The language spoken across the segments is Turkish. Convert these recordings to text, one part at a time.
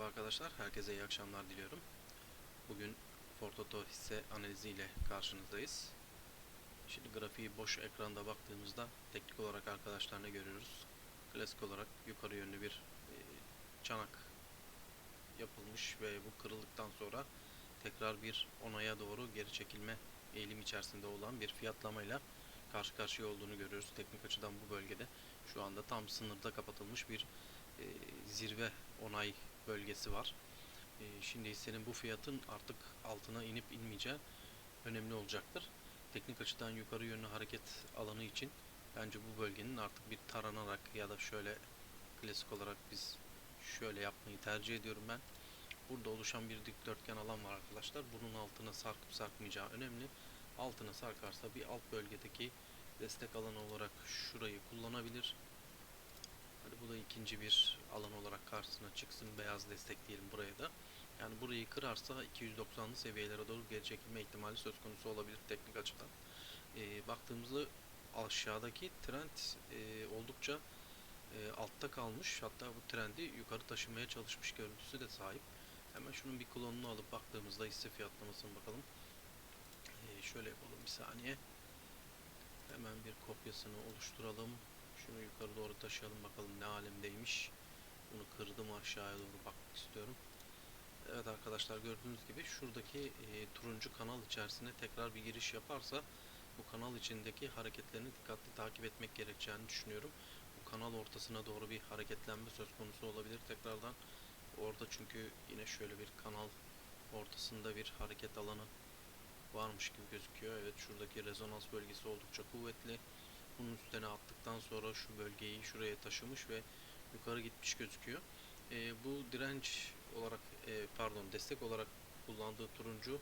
Merhaba arkadaşlar, herkese iyi akşamlar diliyorum. Bugün Fortoto hisse analizi ile karşınızdayız. Şimdi grafiği boş ekranda baktığımızda teknik olarak arkadaşlar ne görüyoruz? Klasik olarak yukarı yönlü bir e, çanak yapılmış ve bu kırıldıktan sonra tekrar bir onaya doğru geri çekilme eğilim içerisinde olan bir fiyatlamayla karşı karşıya olduğunu görüyoruz. Teknik açıdan bu bölgede şu anda tam sınırda kapatılmış bir e, zirve onay bölgesi var. E, şimdi hissenin bu fiyatın artık altına inip inmeyeceği önemli olacaktır. Teknik açıdan yukarı yönlü hareket alanı için bence bu bölgenin artık bir taranarak ya da şöyle klasik olarak biz şöyle yapmayı tercih ediyorum ben. Burada oluşan bir dikdörtgen alan var arkadaşlar. Bunun altına sarkıp sarkmayacağı önemli. Altına sarkarsa bir alt bölgedeki destek alanı olarak şurayı kullanabilir. Bu da ikinci bir alan olarak karşısına çıksın. Beyaz destek diyelim buraya da. Yani burayı kırarsa 290'lı seviyelere doğru geri çekilme ihtimali söz konusu olabilir teknik açıdan. Ee, baktığımızda aşağıdaki trend e, oldukça e, altta kalmış. Hatta bu trendi yukarı taşımaya çalışmış görüntüsü de sahip. Hemen şunun bir klonunu alıp baktığımızda hisse fiyatlamasına bakalım. Ee, şöyle yapalım bir saniye. Hemen bir kopyasını oluşturalım. Şunu yukarı doğru taşıyalım bakalım ne alemdeymiş. Bunu kırdım aşağıya doğru bakmak istiyorum. Evet arkadaşlar gördüğünüz gibi şuradaki e, turuncu kanal içerisine tekrar bir giriş yaparsa bu kanal içindeki hareketlerini dikkatli takip etmek gerekeceğini düşünüyorum. Bu kanal ortasına doğru bir hareketlenme söz konusu olabilir tekrardan. Orada çünkü yine şöyle bir kanal ortasında bir hareket alanı varmış gibi gözüküyor. Evet şuradaki rezonans bölgesi oldukça kuvvetli. Bunun üstüne attıktan sonra şu bölgeyi şuraya taşımış ve yukarı gitmiş gözüküyor. E, bu direnç olarak e, pardon destek olarak kullandığı turuncu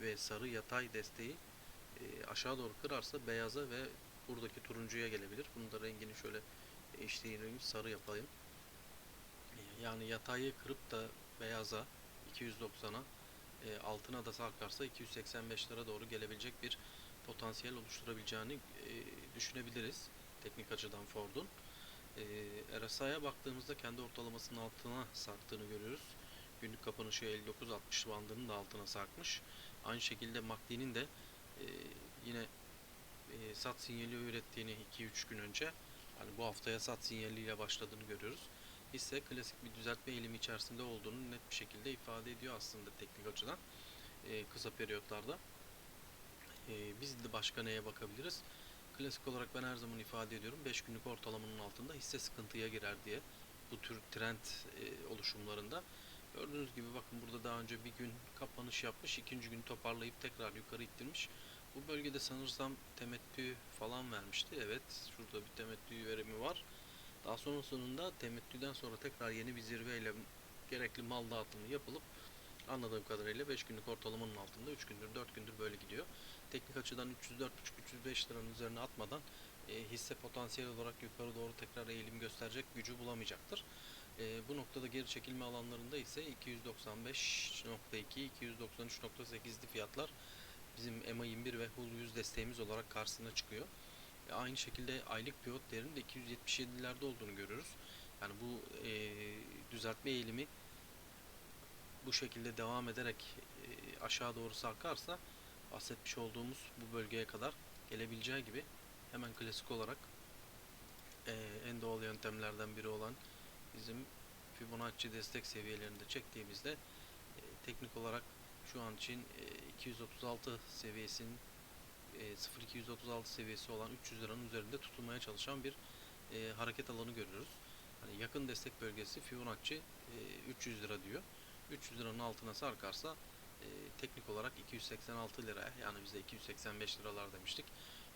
ve sarı yatay desteği e, aşağı doğru kırarsa beyaza ve buradaki turuncuya gelebilir. Bunun da rengini şöyle değiştireyim sarı yapayım. E, yani yatayı kırıp da beyaza 290'a e, altına da sarkarsa 285 lira doğru gelebilecek bir potansiyel oluşturabileceğini e, düşünebiliriz teknik açıdan Ford'un. E, RSI'ye baktığımızda kendi ortalamasının altına sarktığını görüyoruz. Günlük kapanışı 59-60 bandının da altına sarkmış. Aynı şekilde MACD'nin de e, yine e, sat sinyali ürettiğini 2-3 gün önce yani bu haftaya sat sinyaliyle başladığını görüyoruz. Hisse klasik bir düzeltme eğilimi içerisinde olduğunu net bir şekilde ifade ediyor aslında teknik açıdan e, kısa periyotlarda. Biz de başka neye bakabiliriz? Klasik olarak ben her zaman ifade ediyorum 5 günlük ortalamanın altında hisse sıkıntıya girer diye bu tür trend e, oluşumlarında. Gördüğünüz gibi bakın burada daha önce bir gün kapanış yapmış, ikinci gün toparlayıp tekrar yukarı ittirmiş. Bu bölgede sanırsam temettü falan vermişti. Evet, şurada bir temettü verimi var. Daha sonrasında temettüden sonra tekrar yeni bir zirveyle gerekli mal dağıtımı yapılıp anladığım kadarıyla 5 günlük ortalamanın altında 3 gündür 4 gündür böyle gidiyor. Teknik açıdan 304.5-305 liranın üzerine atmadan e, hisse potansiyel olarak yukarı doğru tekrar eğilim gösterecek gücü bulamayacaktır. E, bu noktada geri çekilme alanlarında ise 295.2, 293.8'li fiyatlar bizim EMA 21 ve HUL 100 desteğimiz olarak karşısına çıkıyor. E, aynı şekilde aylık pivot değerinin de 277'lerde olduğunu görüyoruz. Yani bu e, düzeltme eğilimi bu şekilde devam ederek e, aşağı doğru sarkarsa bahsetmiş olduğumuz bu bölgeye kadar gelebileceği gibi hemen klasik olarak e, en doğal yöntemlerden biri olan bizim Fibonacci destek seviyelerinde çektiğimizde e, teknik olarak şu an için e, 236 seviyesinin e, 0236 seviyesi olan 300 liranın üzerinde tutulmaya çalışan bir e, hareket alanı görüyoruz. Hani yakın destek bölgesi Fibonacci e, 300 lira diyor. 300 liranın altına sarkarsa e, teknik olarak 286 lira yani biz de 285 liralar demiştik.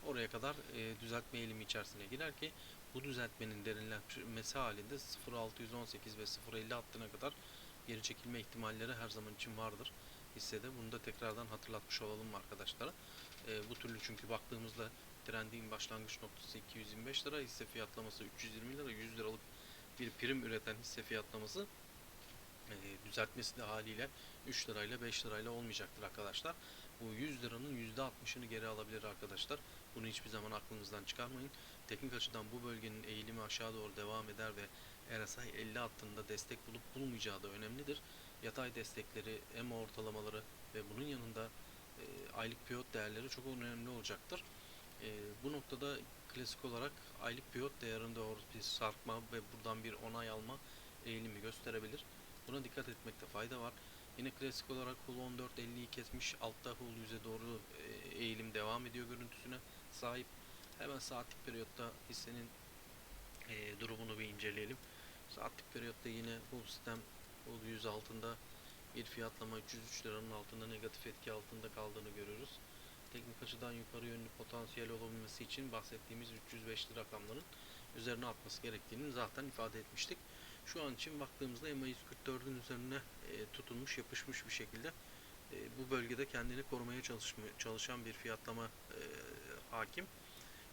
Oraya kadar e, düzeltme eğilimi içerisine girer ki bu düzeltmenin derinleşmesi halinde 0.618 ve 0.50 hattına kadar geri çekilme ihtimalleri her zaman için vardır hissede. Bunu da tekrardan hatırlatmış olalım arkadaşlara. E, bu türlü çünkü baktığımızda trendin başlangıç noktası 225 lira, hisse fiyatlaması 320 lira, 100 liralık bir prim üreten hisse fiyatlaması e, düzeltmesi de haliyle 3 lirayla 5 lirayla olmayacaktır arkadaşlar. Bu 100 liranın %60'ını geri alabilir arkadaşlar. Bunu hiçbir zaman aklınızdan çıkarmayın. Teknik açıdan bu bölgenin eğilimi aşağı doğru devam eder ve RSI 50 hattında destek bulup bulmayacağı da önemlidir. Yatay destekleri, EMA ortalamaları ve bunun yanında e, aylık pivot değerleri çok önemli olacaktır. E, bu noktada klasik olarak aylık pivot değerinde bir sarkma ve buradan bir onay alma eğilimi gösterebilir. Buna dikkat etmekte fayda var. Yine klasik olarak Hull 14.50'yi kesmiş. Altta Hull 100'e doğru e, eğilim devam ediyor görüntüsüne sahip. Hemen saatlik periyotta hissenin e, durumunu bir inceleyelim. Saatlik periyotta yine Hull sistem Hull 100 altında bir fiyatlama 303 liranın altında negatif etki altında kaldığını görüyoruz. Teknik açıdan yukarı yönlü potansiyel olabilmesi için bahsettiğimiz 305'li rakamların üzerine atması gerektiğini zaten ifade etmiştik. Şu an için baktığımızda MA 144'ün üzerine e, tutulmuş, yapışmış bir şekilde e, bu bölgede kendini korumaya çalışma, çalışan bir fiyatlama e, hakim.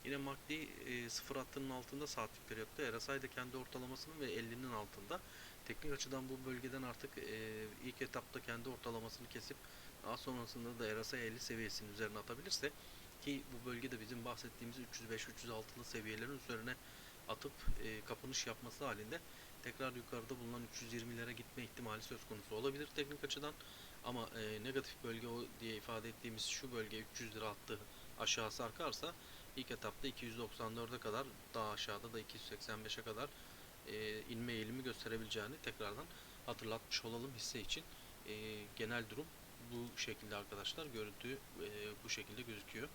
Yine MACD e, sıfır hattının altında saatlik periyotta, RSI de kendi ortalamasının ve 50'nin altında. Teknik açıdan bu bölgeden artık e, ilk etapta kendi ortalamasını kesip daha sonrasında da RSI 50 seviyesinin üzerine atabilirse ki bu bölgede bizim bahsettiğimiz 305-306'lı seviyelerin üzerine atıp e, kapanış yapması halinde tekrar yukarıda bulunan 320'lere gitme ihtimali söz konusu olabilir teknik açıdan. Ama e, negatif bölge o diye ifade ettiğimiz şu bölge 300 lira attı aşağı sarkarsa ilk etapta 294'e kadar daha aşağıda da 285'e kadar e, inme eğilimi gösterebileceğini tekrardan hatırlatmış olalım hisse için. E, genel durum bu şekilde arkadaşlar. Görüntü e, bu şekilde gözüküyor.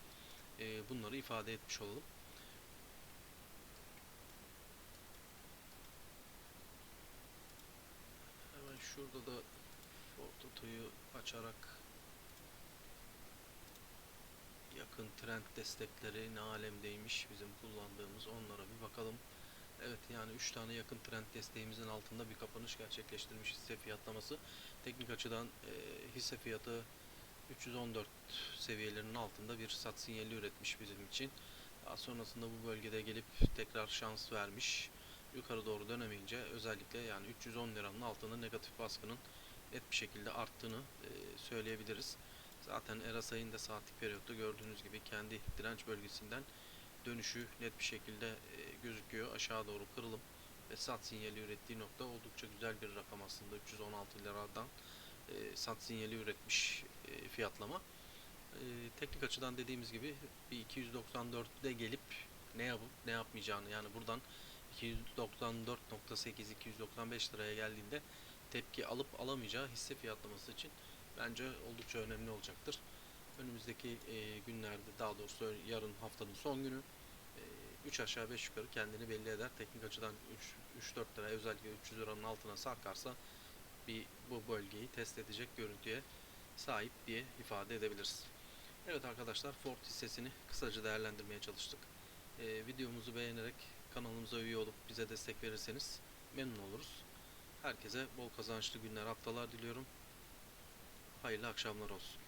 E, bunları ifade etmiş olalım. Hemen şurada da Fortoto'yu açarak yakın trend destekleri ne alemdeymiş bizim kullandığımız onlara bir bakalım. Evet yani 3 tane yakın trend desteğimizin altında bir kapanış gerçekleştirmiş hisse fiyatlaması. Teknik açıdan e, hisse fiyatı 314 seviyelerinin altında bir sat sinyali üretmiş bizim için. Daha sonrasında bu bölgede gelip tekrar şans vermiş. Yukarı doğru dönemeyince özellikle yani 310 liranın altında negatif baskının net bir şekilde arttığını e, söyleyebiliriz. Zaten RSI'nin de saatlik periyotta gördüğünüz gibi kendi direnç bölgesinden dönüşü net bir şekilde e, gözüküyor. Aşağı doğru kırılım ve sat sinyali ürettiği nokta oldukça güzel bir rakam aslında. 316 liradan e, sat sinyali üretmiş e, fiyatlama. E, teknik açıdan dediğimiz gibi bir 294'de gelip ne yapıp ne yapmayacağını yani buradan 294.8 295 liraya geldiğinde tepki alıp alamayacağı hisse fiyatlaması için bence oldukça önemli olacaktır. Önümüzdeki e, günlerde daha doğrusu yarın haftanın son günü 3 aşağı 5 yukarı kendini belli eder. Teknik açıdan 3-4 lira özellikle 300 liranın altına sarkarsa bir bu bölgeyi test edecek görüntüye sahip diye ifade edebiliriz. Evet arkadaşlar Ford hissesini kısaca değerlendirmeye çalıştık. Ee, videomuzu beğenerek kanalımıza üye olup bize destek verirseniz memnun oluruz. Herkese bol kazançlı günler, haftalar diliyorum. Hayırlı akşamlar olsun.